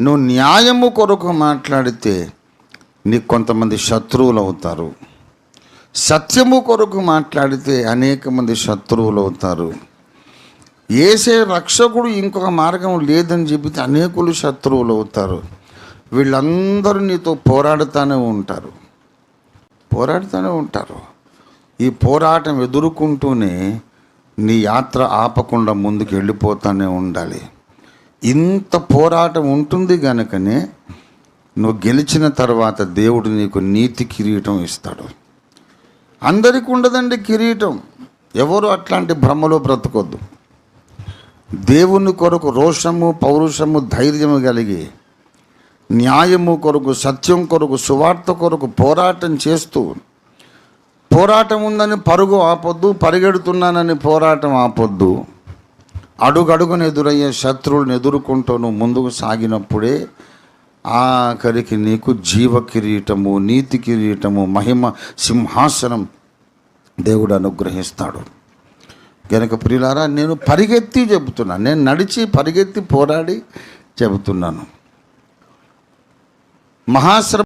నువ్వు న్యాయము కొరకు మాట్లాడితే నీకు కొంతమంది శత్రువులు అవుతారు సత్యము కొరకు మాట్లాడితే అనేక మంది శత్రువులు అవుతారు ఏసే రక్షకుడు ఇంకొక మార్గం లేదని చెబితే అనేకులు శత్రువులు అవుతారు వీళ్ళందరూ నీతో పోరాడుతూనే ఉంటారు. పోరాడుతూనే ఉంటారు. ఈ పోరాటం ఎదుర్కొంటూనే నీ యాత్ర ఆపకుండా ముందుకు వెళ్ళిపోతూనే ఉండాలి. ఇంత పోరాటం ఉంటుంది గనుకనే నువ్వు గెలిచిన తర్వాత దేవుడు నీకు నీతి కిరీటం ఇస్తాడు. అందరికి ఉండదండి కిరీటం. ఎవరు అట్లాంటి భ్రమలో బ్రతకొద్దు. దేవుని కొరకు రోషము పౌరుషము ధైర్యము కలిగి న్యాయము కొరకు సత్యం కొరకు సువార్త కొరకు పోరాటం చేస్తూ పోరాటం ఉందని పరుగు ఆపొద్దు పరిగెడుతున్నానని పోరాటం ఆపొద్దు. అడుగడుగున ఎదురయ్యే శత్రువులను ఎదుర్కొంటూ నువ్వు ముందుకు సాగినప్పుడే ఆఖరికి నీకు జీవ కిరీటము నీతి కిరీటము మహిమ సింహాసనం దేవుడు అనుగ్రహిస్తాడు. కనుక ప్రియులారా నేను పరిగెత్తి చెబుతున్నాను నేను నడిచి పరిగెత్తి పోరాడి చెబుతున్నాను. మహాశ్రమ